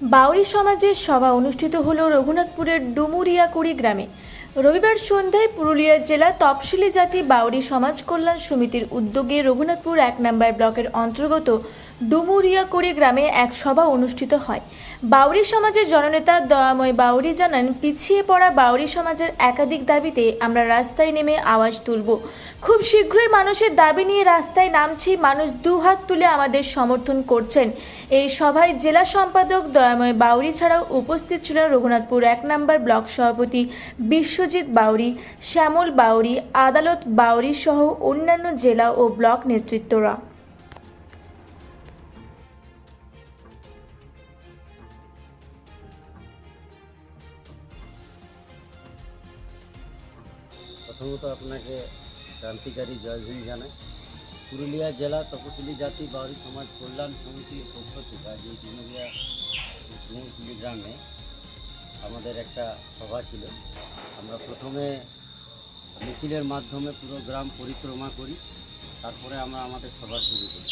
বাউরি সমাজের সভা অনুষ্ঠিত হল রঘুনাথপুরের ডুমুরিয়াকুড়ি গ্রামে। রবিবার সন্ধ্যায় পুরুলিয়া জেলা তপশিলি জাতি বাউরি সমাজ কল্যাণ সমিতির উদ্যোগে রঘুনাথপুর এক নম্বর ব্লকের অন্তর্গত ডুমুরিয়াকুড়ি গ্রামে এক সভা অনুষ্ঠিত হয়। বাউরি সমাজের জননেতা দয়াময় বাউরি জানান, পিছিয়ে পড়া বাউরি সমাজের একাধিক দাবিতে আমরা রাস্তায় নেমে আওয়াজ তুলব। খুব শীঘ্রই মানুষের দাবি নিয়ে রাস্তায় নামছি মানুষ দুহাত তুলে আমাদের সমর্থন করছেন। এই সভায় জেলা সম্পাদক দয়াময় বাউরি ছাড়াও উপস্থিত ছিলেন রঘুনাথপুর এক নম্বর ব্লক সভাপতি বিশ্বজিৎ বাউরি, শ্যামল বাউরি, আদালত বাউরি সহ অন্যান্য জেলা ও ব্লক নেতৃত্বরা। প্রথমত আপনাকে ক্রান্তিকারী জয় ভীম জানাই। পুরুলিয়া জেলা তপশিলি জাতি বাউরি সমাজ কল্যাণ সমিতির পক্ষ থেকে আজ এই গ্রামে আমাদের একটা সভা ছিল। আমরা প্রথমে মিছিলের মাধ্যমে পুরো গ্রাম পরিক্রমা করি, তারপরে আমরা আমাদের সভা শুরু করি।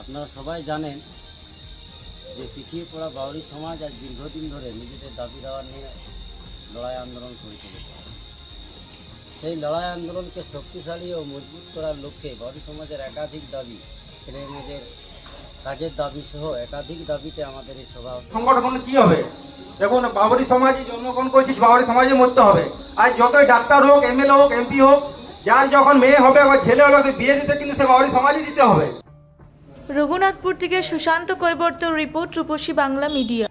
আপনারা সবাই জানেন যে পিছিয়ে পড়া বাউরি সমাজ আজ দীর্ঘদিন ধরে নিজেদের দাবি দেওয়া নিয়ে লড়াই আন্দোলন করে চলেছে। সেই লড়াই আন্দোলনকে শক্তিশালী ও মজবুত করার লক্ষ্যে বাউরি সমাজের একাধিক দাবি ছেলে মেয়েদের কাজের দাবি সহ একাধিক দাবিতে আমাদের এই সভা সংগঠন কি হবে? দেখুন বাবরি সমাজে জন্মগ্রহণ করেছিস বাবরি সমাজে মরতে হবে। আর যতই ডাক্তার হোক এমএলএ হোক এমপি হোক যার যখন মেয়ে হবে বা ছেলে হবে ওকে বিয়ে দিতে কিন্তু সে বাবরি সমাজই দিতে হবে। রঘুনাথপুর থেকে সুশান্ত কৈবর্ত রিপোর্ট রূপসী বাংলা মিডিয়া।